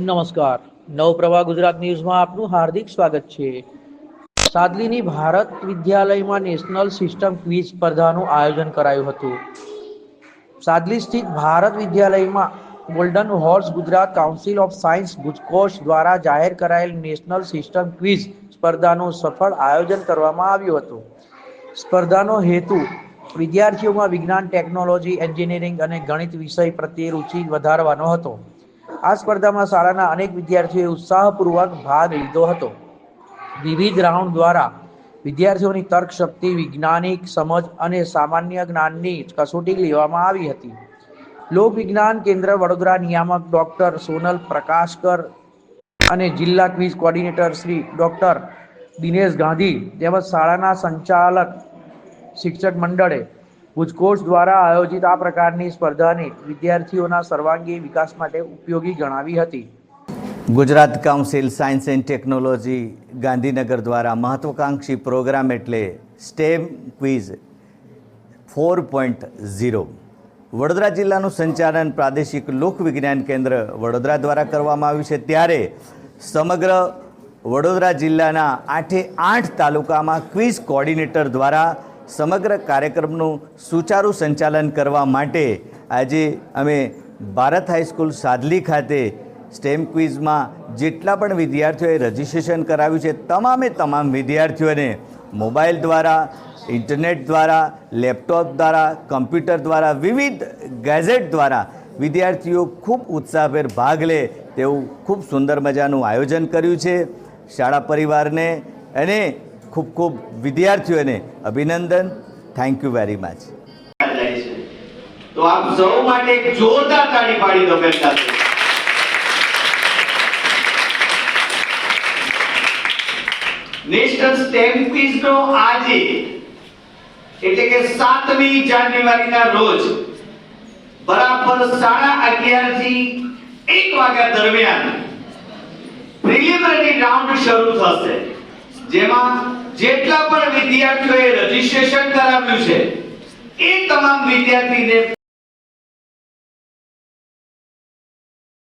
નમસ્કાર. નવપ્રવાહ ગુજરાત ન્યૂઝમાં આપનું હાર્દિક સ્વાગત છે. સાદલીની ભારત વિદ્યાલયમાં નેશનલ સિસ્ટમ ક્વિઝ સ્પર્ધાનું આયોજન કરાયું હતું. સાદલી સ્થિત ભારત વિદ્યાલયમાં golden horse Gujarat council of science Gujcost દ્વારા જાહેર કરાયેલ નેશનલ સિસ્ટમ ક્વિઝ સ્પર્ધાનું સફળ આયોજન કરવામાં આવ્યું હતું. સ્પર્ધાનો હેતુ વિદ્યાર્થીઓમાં વિજ્ઞાન, ટેકનોલોજી, એન્જિનિયરિંગ અને ગણિત વિષય પ્રત્યે રુચિ વધારવાનો હતો. આ સ્પર્ધામાં શાળાના અનેક વિદ્યાર્થીઓએ ઉત્સાહપૂર્વક ભાગ લીધો હતો. વિવિધ રાઉન્ડ દ્વારા વિદ્યાર્થીઓની તર્ક શક્તિ વૈજ્ઞાનિક સમજ અને સામાન્ય જ્ઞાનની કસોટી લેવામાં આવી હતી. લોક વિજ્ઞાન કેન્દ્ર વડોદરા નિયામક ડોક્ટર સોનલ પ્રકાશકર અને જિલ્લા quiz coordinator Shri doctor Dinesh Gandhi તેમજ શાળાના સંચાલક શિક્ષક મંડળે ગુજકોષ દ્વારા આયોજિત આ પ્રકારની સ્પર્ધાને વિદ્યાર્થીઓના સર્વાંગી વિકાસ માટે ઉપયોગી ગણાવી હતી. Gujarat council science and technology Gandhinagar દ્વારા મહત્વાકાંક્ષી પ્રોગ્રામ એટલે STEM quiz four point zero. Vadodara જિલ્લાનું સંચાલન પ્રાદેશિક લોકવિજ્ઞાન કેન્દ્ર વડોદરા દ્વારા કરવામાં આવ્યું છે. ત્યારે સમગ્ર વડોદરા જિલ્લાના આઠે આઠ તાલુકામાં ક્વિઝ કોર્ડિનેટર દ્વારા સમગ્ર કાર્યક્રમનું સુચારુ સંચાલન કરવા માટે આજે અમે ભારત હાઈસ્કૂલ સાદલી ખાતે સ્ટેમ ક્વિઝમાં જેટલા પણ વિદ્યાર્થીઓએ રજિસ્ટ્રેશન કરાવ્યું છે, તમામે તમામ વિદ્યાર્થીઓને મોબાઈલ દ્વારા, ઇન્ટરનેટ દ્વારા, લેપટોપ દ્વારા, કમ્પ્યુટર દ્વારા, વિવિધ ગેઝેટ દ્વારા વિદ્યાર્થીઓ ખૂબ ઉત્સાહભેર ભાગ લે તેવું ખૂબ સુંદર મજાનું આયોજન કર્યું છે. શાળા પરિવારને અને ખૂબ ખૂબ વિદ્યાર્થીઓને અભિનંદન. થેન્ક યુ વેરી મચ તો આપ સૌ માટે એક જોરદાર તાળી પાડી દો બેન સાથે. નેશનલ સ્ટેમ ક્વિઝ નો આજે, એટલે કે સાતમી જાન્યુઆરીના રોજ, બરાબર સાડા અગિયારથી એક વાગ્યા દરમિયાન પ્રિલિમિનરી રાઉન્ડ શરૂ થશે. જેમાં જેટલા પણ વિદ્યાર્થીઓએ રજીસ્ટ્રેશન કરાવ્યું છે એ તમામ વિદ્યાર્થીને